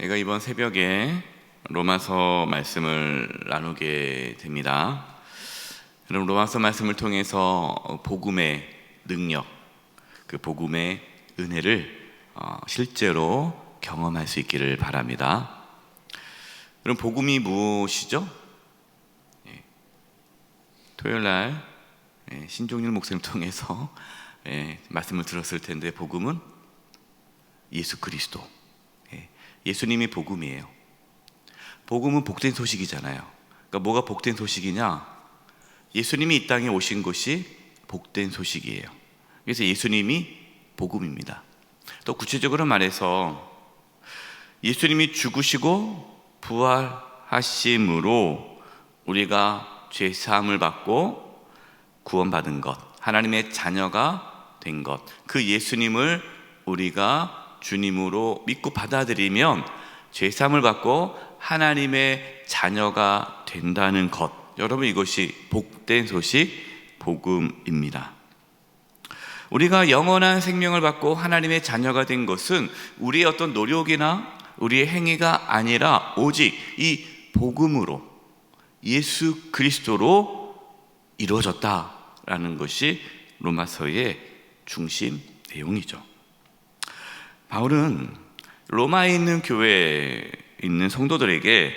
제가 이번 새벽에 로마서 말씀을 나누게 됩니다. 그럼 로마서 말씀을 통해서 복음의 능력, 그 복음의 은혜를 어, 실제로 경험할 수 있기를 바랍니다. 그럼 복음이 무엇이죠? 예. 토요일 날 예, 신종일 목사님 통해서 예, 말씀을 들었을 텐데 복음은 예수 그리스도. 예, 예수님이 복음이에요. 복음은 복된 소식이잖아요. 그러니까 뭐가 복된 소식이냐? 예수님이 이 땅에 오신 것이 복된 소식이에요. 그래서 예수님이 복음입니다. 또 구체적으로 말해서 예수님이 죽으시고 부활하심으로 우리가 죄 사함을 받고 구원받은 것, 하나님의 자녀가 된 것, 그 예수님을 우리가 주님으로 믿고 받아들이면 죄 사함을 받고 하나님의 자녀가 된다는 것. 여러분 이것이 복된 소식 복음입니다. 우리가 영원한 생명을 받고 하나님의 자녀가 된 것은 우리의 어떤 노력이나 우리의 행위가 아니라 오직 이 복음으로 예수 그리스도로 이루어졌다라는 것이 로마서의 중심 내용이죠. 바울은 로마에 있는 교회에 있는 성도들에게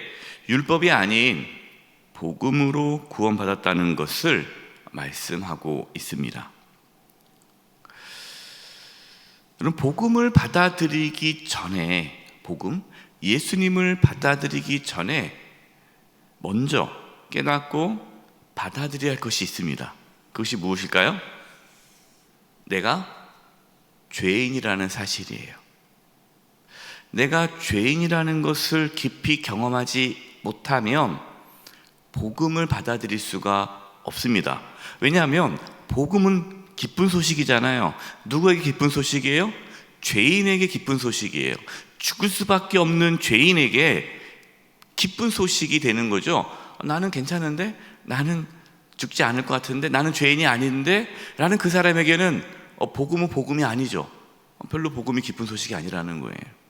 율법이 아닌 복음으로 구원받았다는 것을 말씀하고 있습니다. 그럼 복음을 받아들이기 전에 복음 예수님을 받아들이기 전에 먼저 깨닫고 받아들여야 할 것이 있습니다. 그것이 무엇일까요? 내가 죄인이라는 사실이에요. 내가 죄인이라는 것을 깊이 경험하지 못하면 복음을 받아들일 수가 없습니다. 왜냐하면 복음은 기쁜 소식이잖아요. 누구에게 기쁜 소식이에요? 죄인에게 기쁜 소식이에요. 죽을 수밖에 없는 죄인에게 기쁜 소식이 되는 거죠. 나는 괜찮은데 나는 죽지 않을 것 같은데 나는 죄인이 아닌데 라는 그 사람에게는 어, 복음은 복음이 아니죠. 별로 복음이 기쁜 소식이 아니라는 거예요.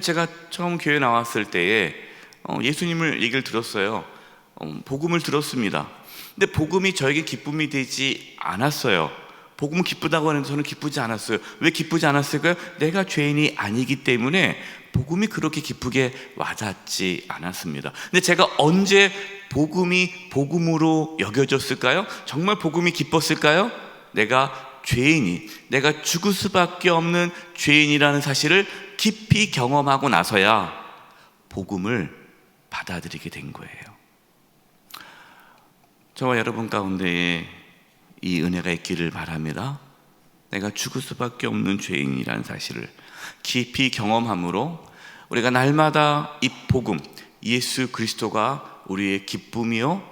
제가 처음 교회 나왔을 때에 어, 예수님을 얘기를 들었어요. 어, 복음을 들었습니다. 근데 복음이 저에게 기쁨이 되지 않았어요. 복음은 기쁘다고 하는데 저는 기쁘지 않았어요. 왜 기쁘지 않았을까요? 내가 죄인이 아니기 때문에 복음이 그렇게 기쁘게 와닿지 않았습니다. 근데 제가 언제 복음이 복음으로 여겨졌을까요? 정말 복음이 기뻤을까요? 내가 죄인이, 내가 죽을 수밖에 없는 죄인이라는 사실을 깊이 경험하고 나서야 복음을 받아들이게 된 거예요. 저와 여러분 가운데에 이 은혜가 있기를 바랍니다. 내가 죽을 수밖에 없는 죄인이라는 사실을 깊이 경험함으로 우리가 날마다 이 복음, 예수 그리스도가 우리의 기쁨이요.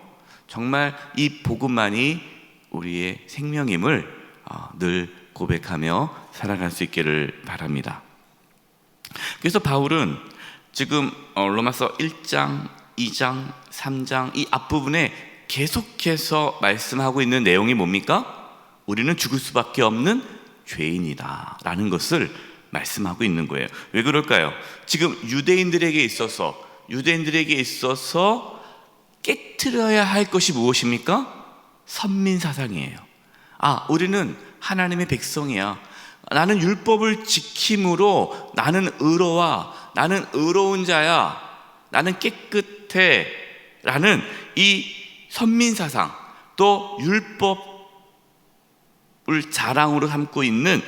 정말 이 복음만이 우리의 생명임을 어, 늘 고백하며 살아갈 수 있기를 바랍니다. 그래서 바울은 지금 어, 로마서 1장, 2장, 3장 이 앞부분에 계속해서 말씀하고 있는 내용이 뭡니까? 우리는 죽을 수밖에 없는 죄인이다. 라는 것을 말씀하고 있는 거예요. 왜 그럴까요? 지금 유대인들에게 있어서, 유대인들에게 있어서 깨트려야 할 것이 무엇입니까? 선민사상이에요. 아, 우리는 하나님의 백성이야. 나는 율법을 지킴으로 나는 의로와 나는 의로운 자야. 나는 깨끗해. 라는 이 선민사상 또 율법을 자랑으로 삼고 있는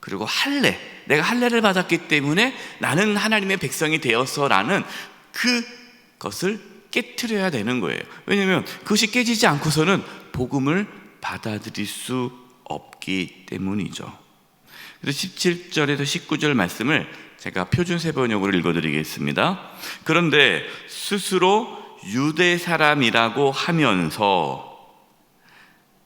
그리고 할례 내가 할례를 받았기 때문에 나는 하나님의 백성이 되어서라는 그것을 깨트려야 되는 거예요. 왜냐하면 그것이 깨지지 않고서는 복음을 받아들일 수 없기 때문이죠. 그래서 17절에서 19절 말씀을 제가 표준 세번역으로 읽어드리겠습니다. 그런데 스스로 유대 사람이라고 하면서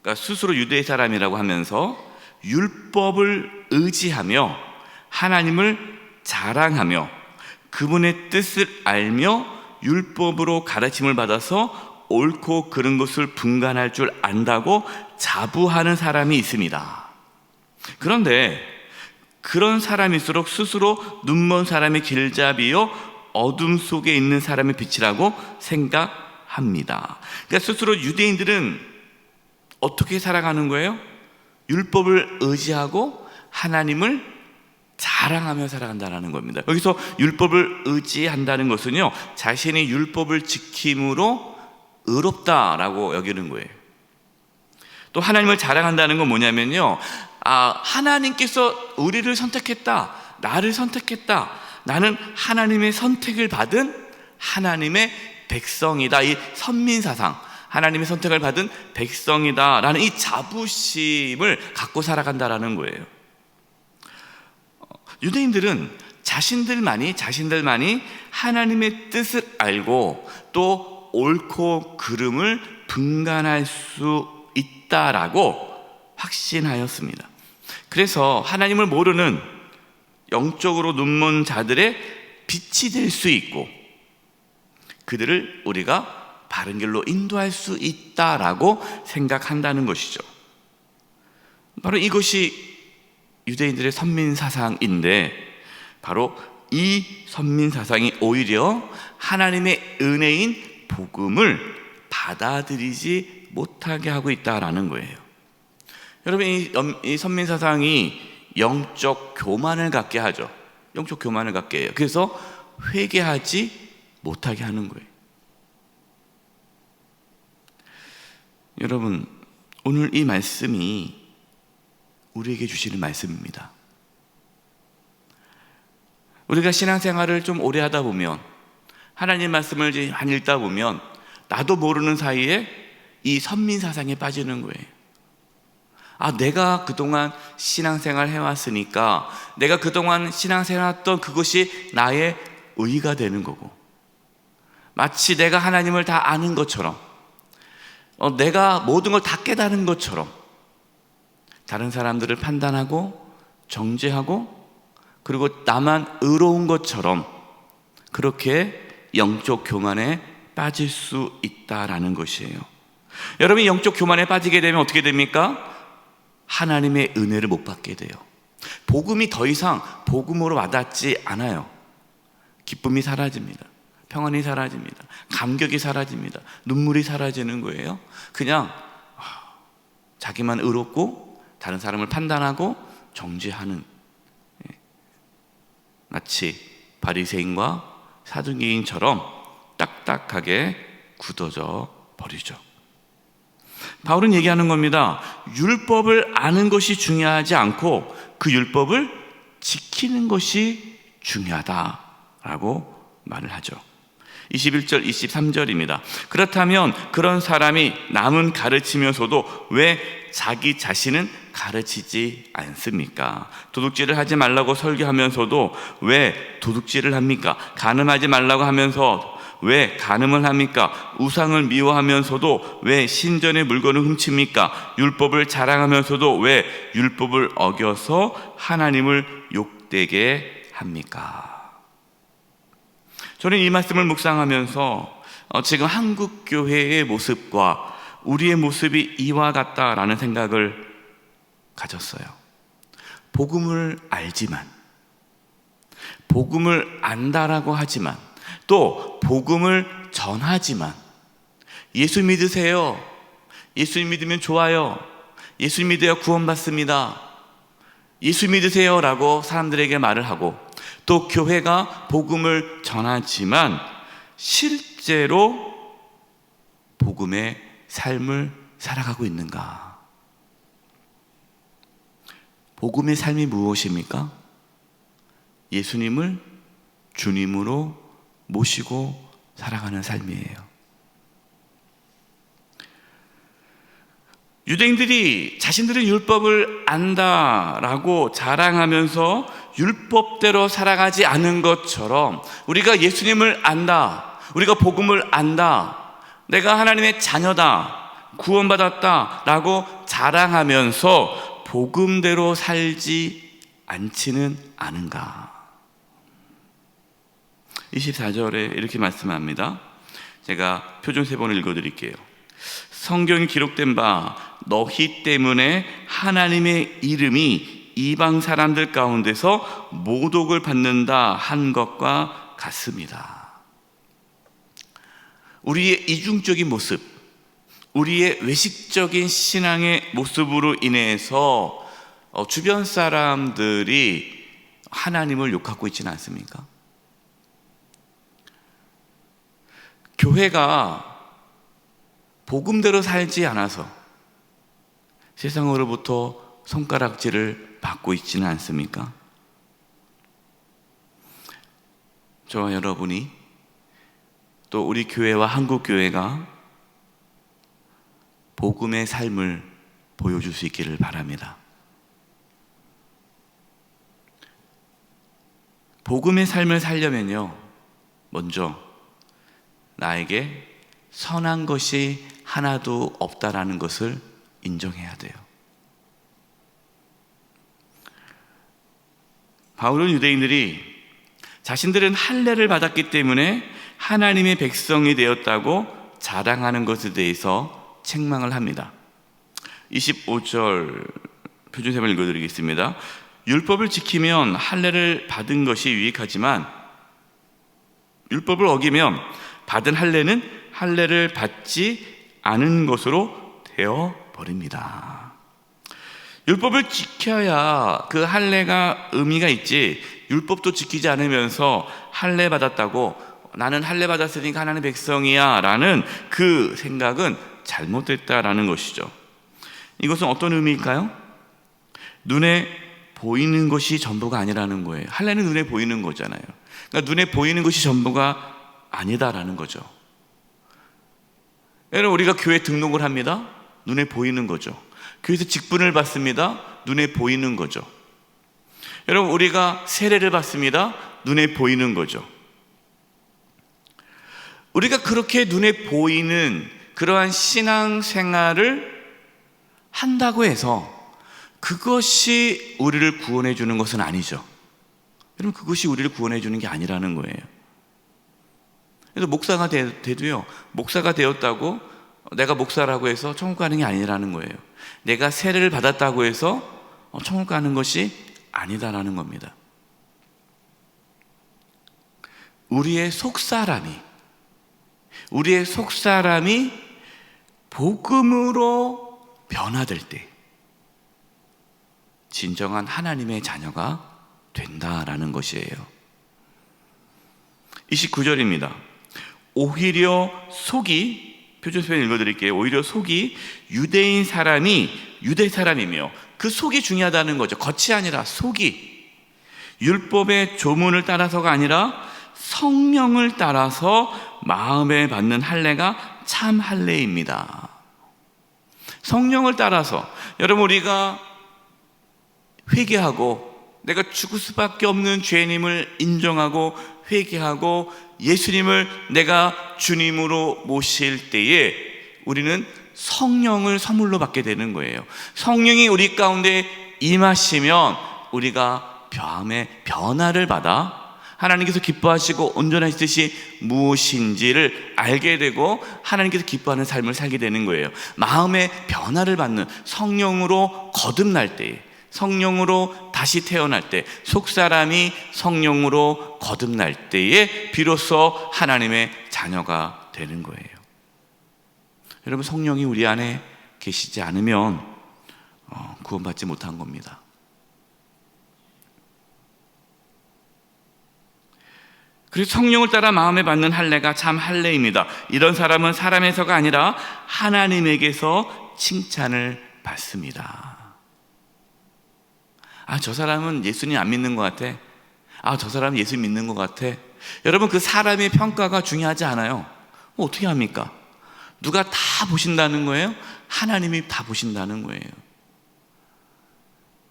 그러니까 스스로 유대 사람이라고 하면서 율법을 의지하며 하나님을 자랑하며 그분의 뜻을 알며 율법으로 가르침을 받아서 옳고 그른 것을 분간할 줄 안다고 자부하는 사람이 있습니다. 그런데 그런 사람일수록 스스로 눈먼 사람의 길잡이요 어둠 속에 있는 사람의 빛이라고 생각합니다. 그러니까 스스로 유대인들은 어떻게 살아가는 거예요? 율법을 의지하고 하나님을 자랑하며 살아간다는 겁니다. 여기서 율법을 의지한다는 것은요, 자신이 율법을 지킴으로 의롭다라고 여기는 거예요. 또 하나님을 자랑한다는 건 뭐냐면요, 아, 하나님께서 우리를 선택했다, 나를 선택했다, 나는 하나님의 선택을 받은 하나님의 백성이다. 이 선민 사상, 하나님의 선택을 받은 백성이다라는 이 자부심을 갖고 살아간다라는 거예요. 유대인들은 자신들만이 자신들만이 하나님의 뜻을 알고 또 옳고 그름을 분간할 수 있다라고 확신하였습니다. 그래서 하나님을 모르는 영적으로 눈먼 자들의 빛이 될 수 있고 그들을 우리가 바른 길로 인도할 수 있다라고 생각한다는 것이죠. 바로 이것이 유대인들의 선민 사상인데 바로 이 선민 사상이 오히려 하나님의 은혜인 복음을 받아들이지 못하게 하고 있다라는 거예요. 여러분 이, 이 선민 사상이 영적 교만을 갖게 하죠. 영적 교만을 갖게 해요. 그래서 회개하지 못하게 하는 거예요. 여러분 오늘 이 말씀이 우리에게 주시는 말씀입니다. 우리가 신앙생활을 좀 오래 하다 보면 하나님 말씀을 많이 읽다 보면 나도 모르는 사이에 이 선민 사상에 빠지는 거예요. 아, 내가 그동안 신앙생활 해왔으니까 내가 그동안 신앙생활 했던 그것이 나의 의가 되는 거고 마치 내가 하나님을 다 아는 것처럼 어, 내가 모든 걸 다 깨달은 것처럼 다른 사람들을 판단하고 정죄하고 그리고 나만 의로운 것처럼 그렇게 영적 교만에 빠질 수 있다라는 것이에요. 여러분이 영적 교만에 빠지게 되면 어떻게 됩니까? 하나님의 은혜를 못 받게 돼요. 복음이 더 이상 복음으로 와닿지 않아요. 기쁨이 사라집니다. 평안이 사라집니다. 감격이 사라집니다. 눈물이 사라지는 거예요. 그냥 자기만 의롭고 다른 사람을 판단하고 정죄하는 예. 마치 바리새인과 사두개인처럼 딱딱하게 굳어져 버리죠. 바울은 얘기하는 겁니다. 율법을 아는 것이 중요하지 않고 그 율법을 지키는 것이 중요하다라고 말을 하죠. 21절, 23절입니다. 그렇다면 그런 사람이 남은 가르치면서도 왜 자기 자신은 가르치지 않습니까? 도둑질을 하지 말라고 설교하면서도 왜 도둑질을 합니까? 가늠하지 말라고 하면서 왜 가늠을 합니까? 우상을 미워하면서도 왜 신전의 물건을 훔칩니까? 율법을 자랑하면서도 왜 율법을 어겨서 하나님을 욕되게 합니까? 저는 이 말씀을 묵상하면서 어, 지금 한국 교회의 모습과 우리의 모습이 이와 같다라는 생각을 가졌어요. 복음을 알지만, 복음을 안다라고 하지만, 또 복음을 전하지만, 예수 믿으세요. 예수 믿으면 좋아요. 예수 믿어야 구원받습니다. 예수 믿으세요 라고 사람들에게 말을 하고, 또 교회가 복음을 전하지만, 실제로 복음의 삶을 살아가고 있는가? 복음의 삶이 무엇입니까? 예수님을 주님으로 모시고 살아가는 삶이에요. 유대인들이 자신들은 율법을 안다라고 자랑하면서 율법대로 살아가지 않은 것처럼 우리가 예수님을 안다, 우리가 복음을 안다, 내가 하나님의 자녀다, 구원받았다라고 자랑하면서 복음대로 살지 않지는 않은가? 24절에 이렇게 말씀합니다. 제가 표준 세 번을 읽어 드릴게요. 성경에 기록된 바 너희 때문에 하나님의 이름이 이방 사람들 가운데서 모독을 받는다 한 것과 같습니다. 우리의 이중적인 모습, 우리의 외식적인 신앙의 모습으로 인해서 어, 주변 사람들이 하나님을 욕하고 있지는 않습니까? 교회가 복음대로 살지 않아서 세상으로부터 손가락질을 받고 있지는 않습니까? 저와 여러분이 또 우리 교회와 한국 교회가 복음의 삶을 보여줄 수 있기를 바랍니다. 복음의 삶을 살려면요, 먼저 나에게 선한 것이 하나도 없다라는 것을 인정해야 돼요. 바울은 유대인들이 자신들은 할례를 받았기 때문에 하나님의 백성이 되었다고 자랑하는 것에 대해서 책망을 합니다. 25절 표준세을 읽어드리겠습니다. 율법을 지키면 할례를 받은 것이 유익하지만 율법을 어기면 받은 할례는 할례를 받지 않은 것으로 되어 버립니다. 율법을 지켜야 그 할례가 의미가 있지 율법도 지키지 않으면서 할례 받았다고 나는 할례 받았으니까 하나님 백성이야라는 그 생각은 잘못됐다라는 것이죠. 이것은 어떤 의미일까요? 눈에 보이는 것이 전부가 아니라는 거예요. 할례는 눈에 보이는 거잖아요. 그러니까 눈에 보이는 것이 전부가 아니다라는 거죠. 여러분 우리가 교회 등록을 합니다. 눈에 보이는 거죠. 교회에서 직분을 받습니다. 눈에 보이는 거죠. 여러분 우리가 세례를 받습니다. 눈에 보이는 거죠. 우리가 그렇게 눈에 보이는 그러한 신앙 생활을 한다고 해서 그것이 우리를 구원해 주는 것은 아니죠. 여러분 그것이 우리를 구원해 주는 게 아니라는 거예요. 그래서 목사가 되, 돼도요. 목사가 되었다고 내가 목사라고 해서 천국 가는 게 아니라는 거예요. 내가 세례를 받았다고 해서 어, 천국 가는 것이 아니다라는 겁니다. 우리의 속사람이 우리의 속사람이 복음으로 변화될 때 진정한 하나님의 자녀가 된다라는 것이에요. 29절입니다. 오히려 속이 표준 표현 읽어드릴게요. 오히려 속이 유대인 사람이 유대 사람이며 그 속이 중요하다는 거죠. 겉이 아니라 속이 율법의 조문을 따라서가 아니라 성령을 따라서 마음에 받는 할례가 참 할례입니다. 성령을 따라서 여러분 우리가 회개하고 내가 죽을 수밖에 없는 죄님을 인정하고 회개하고 예수님을 내가 주님으로 모실 때에 우리는 성령을 선물로 받게 되는 거예요. 성령이 우리 가운데 임하시면 우리가 마음의 변화를 받아 하나님께서 기뻐하시고 온전하시듯이 무엇인지를 알게 되고 하나님께서 기뻐하는 삶을 살게 되는 거예요. 마음의 변화를 받는 성령으로 거듭날 때에 성령으로 다시 태어날 때, 속사람이 성령으로 거듭날 때에 비로소 하나님의 자녀가 되는 거예요. 여러분, 성령이 우리 안에 계시지 않으면 어, 구원받지 못한 겁니다. 그래서 성령을 따라 마음에 받는 할례가 참 할례입니다. 이런 사람은 사람에서가 아니라 하나님에게서 칭찬을 받습니다. 아, 저 사람은 예수님 안 믿는 것 같아. 아, 저 사람은 예수 믿는 것 같아. 여러분, 그 사람의 평가가 중요하지 않아요. 뭐 어떻게 합니까? 누가 다 보신다는 거예요? 하나님이 다 보신다는 거예요.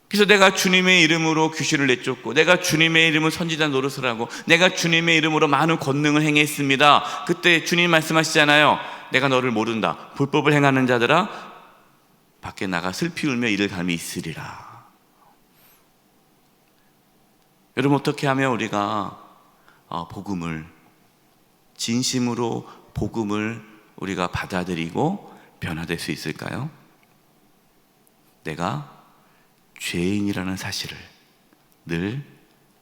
그래서 내가 주님의 이름으로 귀신을 내쫓고, 내가 주님의 이름으로 선지자 노릇을 하고, 내가 주님의 이름으로 많은 권능을 행했습니다. 그때 주님 말씀하시잖아요. 내가 너를 모른다. 불법을 행하는 자들아, 밖에 나가 슬피 울며 이를 감이 있으리라. 여러분 어떻게 하면 우리가 어, 복음을 진심으로 복음을 우리가 받아들이고 변화될 수 있을까요? 내가 죄인이라는 사실을 늘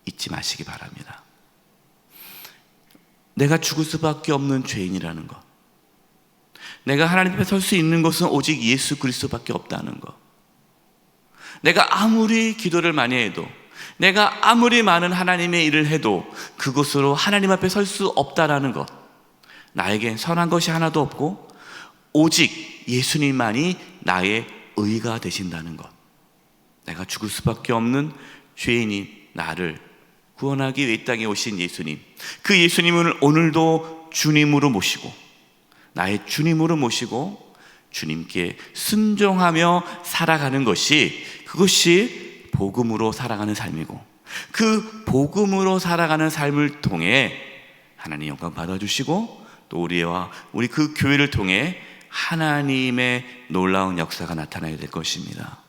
잊지 마시기 바랍니다. 내가 죽을 수밖에 없는 죄인이라는 것. 내가 하나님 앞에 설 수 있는 것은 오직 예수 그리스도밖에 없다는 것. 내가 아무리 기도를 많이 해도 내가 아무리 많은 하나님의 일을 해도 그것으로 하나님 앞에 설 수 없다라는 것. 나에겐 선한 것이 하나도 없고 오직 예수님만이 나의 의가 되신다는 것. 내가 죽을 수밖에 없는 죄인인 나를 구원하기 위해 이 땅에 오신 예수님. 그 예수님을 오늘도 주님으로 모시고 나의 주님으로 모시고 주님께 순종하며 살아가는 것이 그것이 복음으로 살아가는 삶이고 그 복음으로 살아가는 삶을 통해 하나님 영광 받아주시고 또 우리와 우리 그 교회를 통해 하나님의 놀라운 역사가 나타나야 될 것입니다.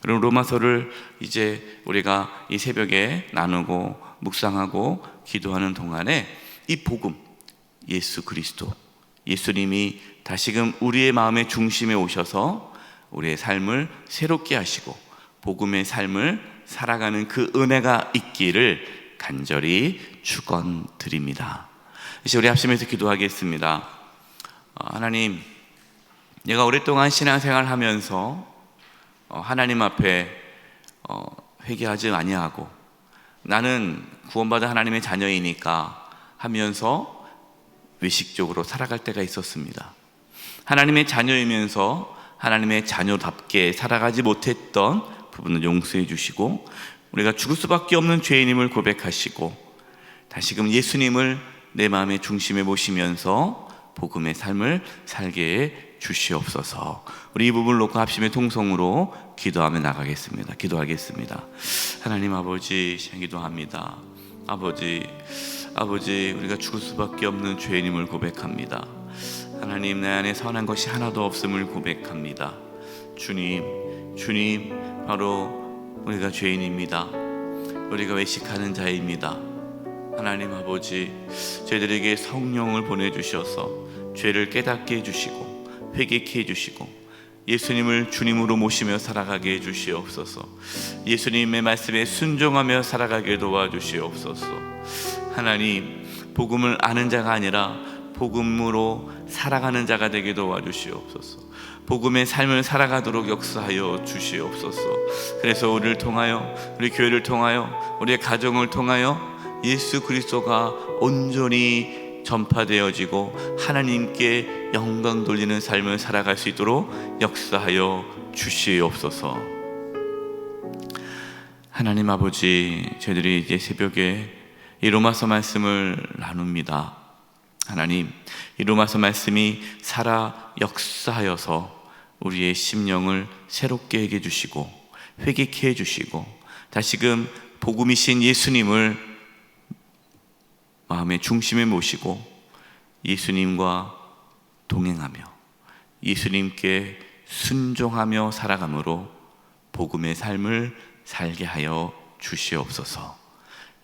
그럼 로마서를 이제 우리가 이 새벽에 나누고 묵상하고 기도하는 동안에 이 복음, 예수 그리스도, 예수님이 다시금 우리의 마음의 중심에 오셔서 우리의 삶을 새롭게 하시고 복음의 삶을 살아가는 그 은혜가 있기를 간절히 축원드립니다. 이제 우리 합심해서 기도하겠습니다. 어, 하나님, 내가 오랫동안 신앙생활 하면서 어, 하나님 앞에 어, 회개하지 아니하고 나는 구원받은 하나님의 자녀이니까 하면서 외식적으로 살아갈 때가 있었습니다. 하나님의 자녀이면서 하나님의 자녀답게 살아가지 못했던 부분을 용서해 주시고 우리가 죽을 수밖에 없는 죄인임을 고백하시고 다시금 예수님을 내 마음의 중심에 모시면서 복음의 삶을 살게 해 주시옵소서. 우리 이 부분을 놓고 합심의 통성으로 기도하며 나가겠습니다. 기도하겠습니다. 하나님 아버지 기도합니다. 아버지 아버지 우리가 죽을 수밖에 없는 죄인임을 고백합니다. 하나님 내 안에 선한 것이 하나도 없음을 고백합니다. 주님 주님 바로 우리가 죄인입니다. 우리가 외식하는 자입니다. 하나님 아버지 저희들에게 성령을 보내주셔서 죄를 깨닫게 해주시고 회개케 해주시고 예수님을 주님으로 모시며 살아가게 해주시옵소서 예수님의 말씀에 순종하며 살아가게 도와주시옵소서 하나님 복음을 아는 자가 아니라 복음으로 살아가는 자가 되게 도와주시옵소서 복음의 삶을 살아가도록 역사하여 주시옵소서 그래서 우리를 통하여 우리 교회를 통하여 우리의 가정을 통하여 예수 그리스도가 온전히 전파되어지고 하나님께 영광 돌리는 삶을 살아갈 수 있도록 역사하여 주시옵소서. 하나님 아버지, 저희들이 이제 새벽에 이 로마서 말씀을 나눕니다. 하나님, 이 로마서 말씀이 살아 역사하여서 우리의 심령을 새롭게 해 주시고 회개케 해 주시고 다시금 복음이신 예수님을 마음의 중심에 모시고 예수님과 동행하며 예수님께 순종하며 살아감으로 복음의 삶을 살게 하여 주시옵소서.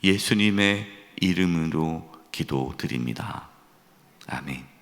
예수님의 이름으로 기도드립니다. 아멘.